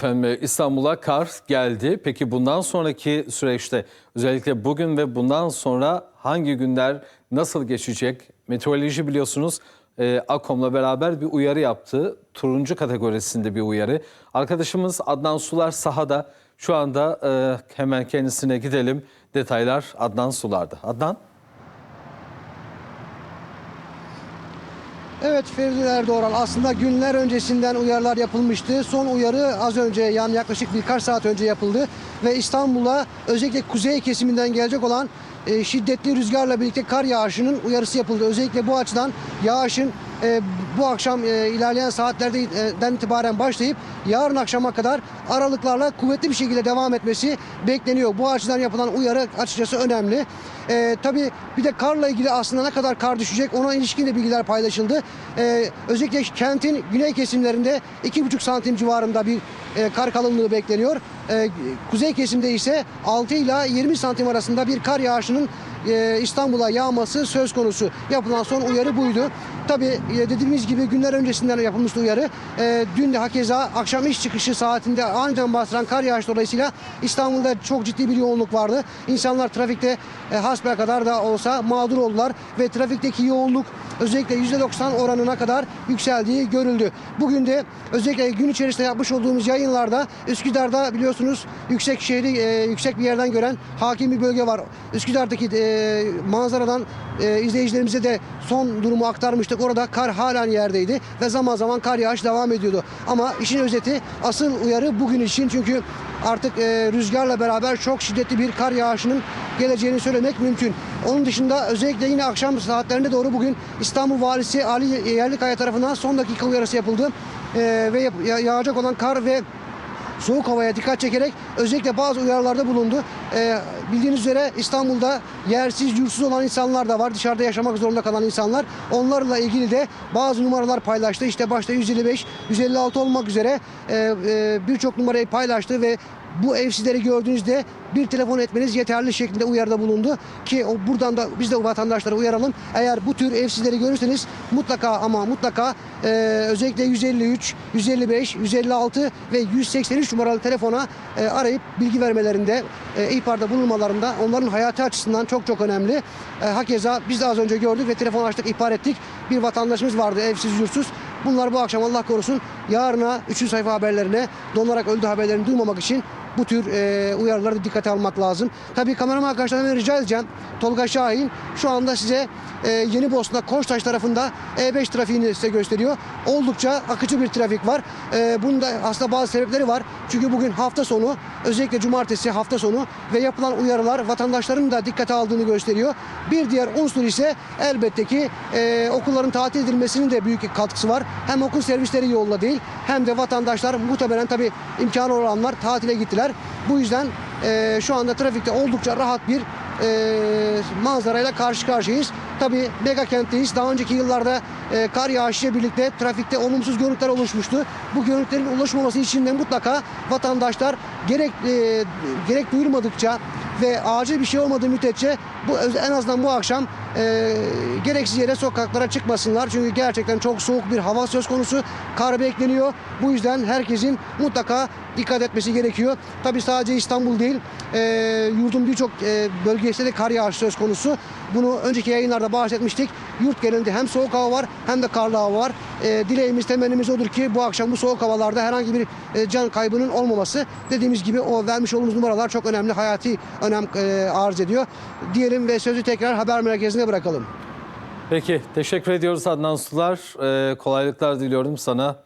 Efendim İstanbul'a kar geldi. Peki bundan sonraki süreçte özellikle bugün ve bundan sonra hangi günler nasıl geçecek? Meteoroloji biliyorsunuz e, AKOM'la beraber bir uyarı yaptı. Turuncu kategorisinde bir uyarı. Arkadaşımız Adnan Sular sahada. Şu anda e, hemen kendisine gidelim. Detaylar Adnan Sular'da. Adnan? Evet Ferdi Erdoğan aslında günler öncesinden uyarılar yapılmıştı. Son uyarı az önce yani yaklaşık birkaç saat önce yapıldı. Ve İstanbul'a özellikle kuzey kesiminden gelecek olan e, şiddetli rüzgarla birlikte kar yağışının uyarısı yapıldı. Özellikle bu açıdan yağışın e, bu akşam e, ilerleyen saatlerden itibaren başlayıp yarın akşama kadar aralıklarla kuvvetli bir şekilde devam etmesi bekleniyor. Bu açıdan yapılan uyarı açıkçası önemli. E, tabii bir de karla ilgili aslında ne kadar kar düşecek ona ilişkin de bilgiler paylaşıldı. E, özellikle kentin güney kesimlerinde 2,5 santim civarında bir e, kar kalınlığı bekleniyor. E, kuzey kesimde ise 6 ile 20 santim arasında bir kar yağışının e, İstanbul'a yağması söz konusu. Yapılan son uyarı buydu. Tabii e, dediğimiz gibi günler öncesinden yapılmıştı uyarı. E, dün de hakeza akşam iş çıkışı saatinde aniden bastıran kar yağışı dolayısıyla İstanbul'da çok ciddi bir yoğunluk vardı. İnsanlar trafikte hasbel kadar da olsa mağdur oldular ve trafikteki yoğunluk özellikle %90 oranına kadar yükseldiği görüldü. Bugün de özellikle gün içerisinde yapmış olduğumuz yayınlarda Üsküdar'da biliyorsunuz yüksek şehri yüksek bir yerden gören hakim bir bölge var. Üsküdar'daki e, manzaradan e, izleyicilerimize de son durumu aktarmıştık. Orada kar halen yerdeydi ve zaman zaman kar yağış devam ediyordu. Ama işin özeti asıl uyarı bugün için çünkü artık e, rüzgarla beraber çok şiddetli bir kar yağışının geleceğini söylemek mümkün. Onun dışında özellikle yine akşam saatlerinde doğru bugün İstanbul Valisi Ali Yerlikaya tarafından son dakika uyarısı yapıldı. E, ve yağacak olan kar ve soğuk havaya dikkat çekerek özellikle bazı uyarılarda bulundu. Ee, bildiğiniz üzere İstanbul'da yersiz, yurtsuz olan insanlar da var. Dışarıda yaşamak zorunda kalan insanlar. Onlarla ilgili de bazı numaralar paylaştı. İşte başta 155, 156 olmak üzere e, e, birçok numarayı paylaştı ve bu evsizleri gördüğünüzde bir telefon etmeniz yeterli şeklinde uyarıda bulundu ki o buradan da biz de vatandaşlara uyaralım. Eğer bu tür evsizleri görürseniz mutlaka ama mutlaka e, özellikle 153, 155, 156 ve 183 numaralı telefona e, arayıp bilgi vermelerinde, e, ihbarda bulunmalarında onların hayatı açısından çok çok önemli. E, hakeza biz de az önce gördük ve telefon açtık, ihbar ettik. Bir vatandaşımız vardı evsiz, yurtsuz. Bunlar bu akşam Allah korusun yarına 3. sayfa haberlerine donarak öldü haberlerini duymamak için bu tür e, uyarıları dikkate almak lazım. Tabii kameraman arkadaşlarımdan rica edeceğim. Tolga Şahin şu anda size e, Yeni Bosna Koçtaş tarafında E5 trafiğini size gösteriyor. Oldukça akıcı bir trafik var. E, bunun da aslında bazı sebepleri var. Çünkü bugün hafta sonu özellikle cumartesi hafta sonu ve yapılan uyarılar vatandaşların da dikkate aldığını gösteriyor. Bir diğer unsur ise elbette ki e, okulların tatil edilmesinin de büyük katkısı var. Hem okul servisleri yolda değil hem de vatandaşlar muhtemelen tabii imkanı olanlar tatile gittiler. Bu yüzden e, şu anda trafikte oldukça rahat bir e, manzarayla karşı karşıyayız. Tabii mega kentteyiz. Daha önceki yıllarda e, kar yağışıyla birlikte trafikte olumsuz görüntüler oluşmuştu. Bu görüntülerin oluşmaması için de mutlaka vatandaşlar gerek e, gerek duyurmadıkça ve acil bir şey olmadığı müddetçe bu en azından bu akşam e, gereksiz yere sokaklara çıkmasınlar. Çünkü gerçekten çok soğuk bir hava söz konusu. Kar bekleniyor. Bu yüzden herkesin mutlaka dikkat etmesi gerekiyor. Tabii sadece İstanbul değil, e, yurdun birçok e, bölgesinde de kar yağışı söz konusu. Bunu önceki yayınlarda bahsetmiştik. Yurt genelinde hem soğuk hava var hem de karlı hava var. E, dileğimiz, temennimiz odur ki bu akşam bu soğuk havalarda herhangi bir e, can kaybının olmaması. Dediğimiz gibi o vermiş olduğumuz numaralar çok önemli, hayati önem e, arz ediyor. Diyelim ve sözü tekrar haber merkezine bırakalım. Peki teşekkür ediyoruz Adnan Sular. Ee, kolaylıklar diliyorum sana.